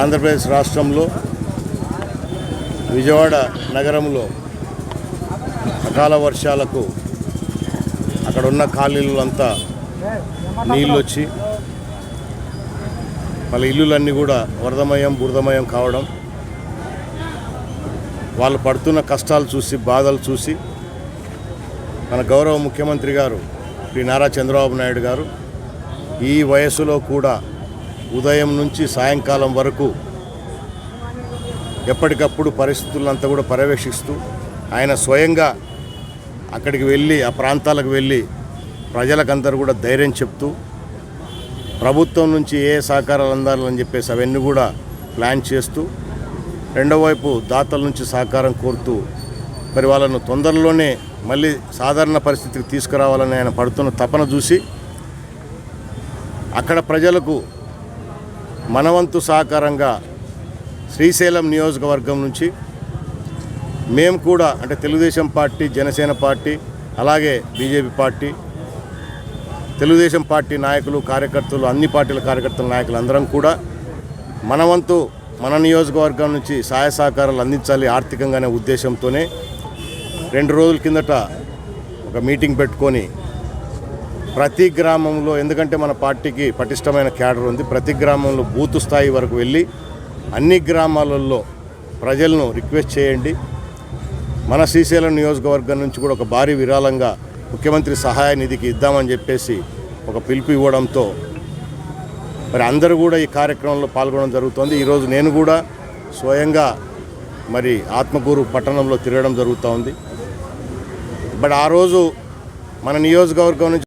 ఆంధ్రప్రదేశ్ రాష్ట్రంలో విజయవాడ నగరంలో అకాల వర్షాలకు అక్కడ ఉన్న ఖాళీలంతా నీళ్ళు వచ్చి వాళ్ళ ఇల్లులన్నీ కూడా వరదమయం బురదమయం కావడం వాళ్ళు పడుతున్న కష్టాలు చూసి బాధలు చూసి మన గౌరవ ముఖ్యమంత్రి గారు శ్రీ నారా చంద్రబాబు నాయుడు గారు ఈ వయసులో కూడా ఉదయం నుంచి సాయంకాలం వరకు ఎప్పటికప్పుడు పరిస్థితులంతా కూడా పర్యవేక్షిస్తూ ఆయన స్వయంగా అక్కడికి వెళ్ళి ఆ ప్రాంతాలకు వెళ్ళి ప్రజలకందరూ కూడా ధైర్యం చెప్తూ ప్రభుత్వం నుంచి ఏ సహకారాలు అందాలని చెప్పేసి అవన్నీ కూడా ప్లాన్ చేస్తూ రెండో వైపు దాతల నుంచి సహకారం కోరుతూ మరి వాళ్ళను తొందరలోనే మళ్ళీ సాధారణ పరిస్థితికి తీసుకురావాలని ఆయన పడుతున్న తపన చూసి అక్కడ ప్రజలకు మనవంతు సహకారంగా శ్రీశైలం నియోజకవర్గం నుంచి మేము కూడా అంటే తెలుగుదేశం పార్టీ జనసేన పార్టీ అలాగే బీజేపీ పార్టీ తెలుగుదేశం పార్టీ నాయకులు కార్యకర్తలు అన్ని పార్టీల కార్యకర్తల నాయకులు అందరం కూడా మనవంతు మన నియోజకవర్గం నుంచి సహాయ సహకారాలు అందించాలి ఆర్థికంగానే ఉద్దేశంతోనే రెండు రోజుల కిందట ఒక మీటింగ్ పెట్టుకొని ప్రతి గ్రామంలో ఎందుకంటే మన పార్టీకి పటిష్టమైన క్యాడర్ ఉంది ప్రతి గ్రామంలో బూత్ స్థాయి వరకు వెళ్ళి అన్ని గ్రామాలలో ప్రజలను రిక్వెస్ట్ చేయండి. మన శ్రీశైలం నియోజకవర్గం నుంచి కూడా ఒక భారీ విరాళంగా ముఖ్యమంత్రి సహాయ నిధికి ఇద్దామని చెప్పేసి ఒక పిలుపు ఇవ్వడంతో మరి అందరూ కూడా ఈ కార్యక్రమంలో పాల్గొనడం జరుగుతోంది. ఈరోజు నేను కూడా స్వయంగా మరి ఆత్మకూరు పట్టణంలో తిరగడం జరుగుతూ ఉంది బట్ ఆ రోజు మన నియోజకవర్గం నుంచి